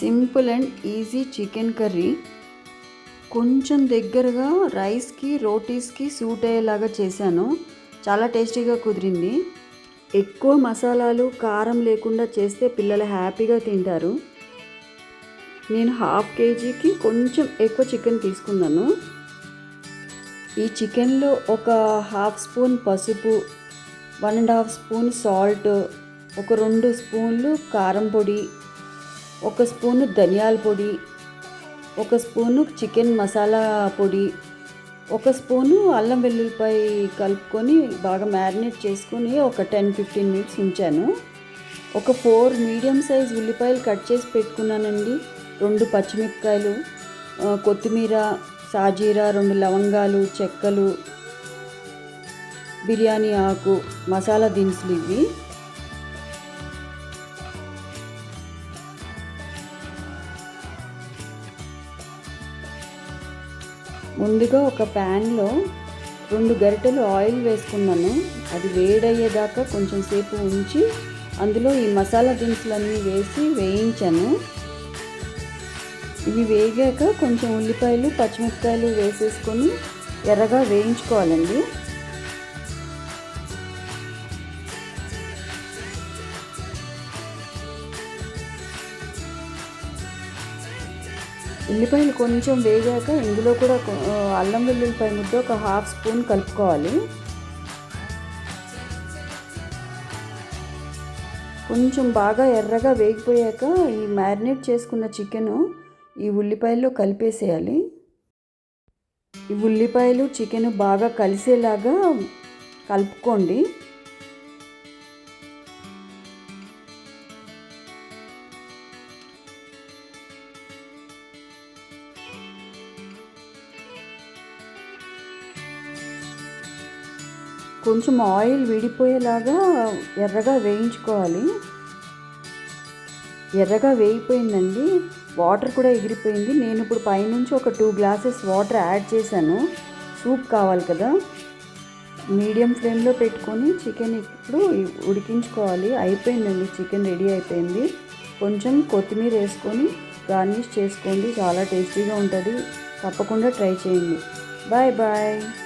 Simple and easy chicken curry. కొంచెం దగ్గరగా రైస్కి రోటీస్కి సూట్ అయ్యేలాగా చేశాను. చాలా టేస్టీగా కుదిరింది. ఎక్కువ మసాలాలు కారం లేకుండా చేస్తే పిల్లలు హ్యాపీగా తింటారు. నేను హాఫ్ కేజీకి కొంచెం ఎక్కువ చికెన్ తీసుకున్నాను. ఈ చికెన్లో ఒక హాఫ్ స్పూన్ పసుపు one and half spoon salt ఒక రెండు స్పూన్లు కారం పొడి ఒక స్పూను ధనియాల పొడి ఒక స్పూను చికెన్ మసాలా పొడి ఒక స్పూను అల్లం వెల్లుల్లిపాయ కలుపుకొని బాగా మ్యారినేట్ చేసుకొని ఒక టెన్ ఫిఫ్టీన్ మినిట్స్ ఉంచాను. ఒక ఫోర్ మీడియం సైజ్ ఉల్లిపాయలు కట్ చేసి పెట్టుకున్నానండి. రెండు పచ్చిమిరపకాయలు కొత్తిమీర సాజీరా రెండు లవంగాలు చెక్కలు బిర్యానీ ఆకు మసాలా దినుసులు ఇవి. ముందుగా ఒక ప్యాన్లో రెండు గరిటెలు ఆయిల్ వేసుకున్నాను. అది వేడయ్యేదాకా కొంచెం సేపు ఉంచి అందులో ఈ మసాలా దినుసులన్నీ వేసి వేయించాను. ఇవి వేగాక కొంచెం ఉల్లిపాయలు పచ్చిమిరపకాయలు వేసేసుకొని ఎర్రగా వేయించుకోవాలండి. ఉల్లిపాయలు కొంచెం వేగాక ఇందులో కూడా అల్లం వెల్లుల్లిపాయ ముద్ద ఒక హాఫ్ స్పూన్ కలుపుకోవాలి. కొంచెం బాగా ఎర్రగా వేగిపోయాక ఈ మ్యారినేట్ చేసుకున్న చికెను ఈ ఉల్లిపాయల్లో కలిపేసేయాలి. ఈ ఉల్లిపాయలు చికెన్ బాగా కలిసేలాగా కలుపుకోండి. కొంచెం ఆయిల్ విడిపోయేలాగా ఎర్రగా వేయించుకోవాలి. ఎర్రగా వేయిపోయిందండి. వాటర్ కూడా ఎగిరిపోయింది. నేను ఇప్పుడు పైనుంచి ఒక టూ గ్లాసెస్ వాటర్ యాడ్ చేశాను. సూప్ కావాలి కదా. మీడియం ఫ్లేమ్లో పెట్టుకొని చికెన్ ఇప్పుడు ఉడికించుకోవాలి. అయిపోయిందండి. చికెన్ రెడీ అయిపోయింది. కొంచెం కొత్తిమీర వేసుకొని గార్నిష్ చేసుకోండి. చాలా టేస్టీగా ఉంటుంది. తప్పకుండా ట్రై చేయండి. Bye bye.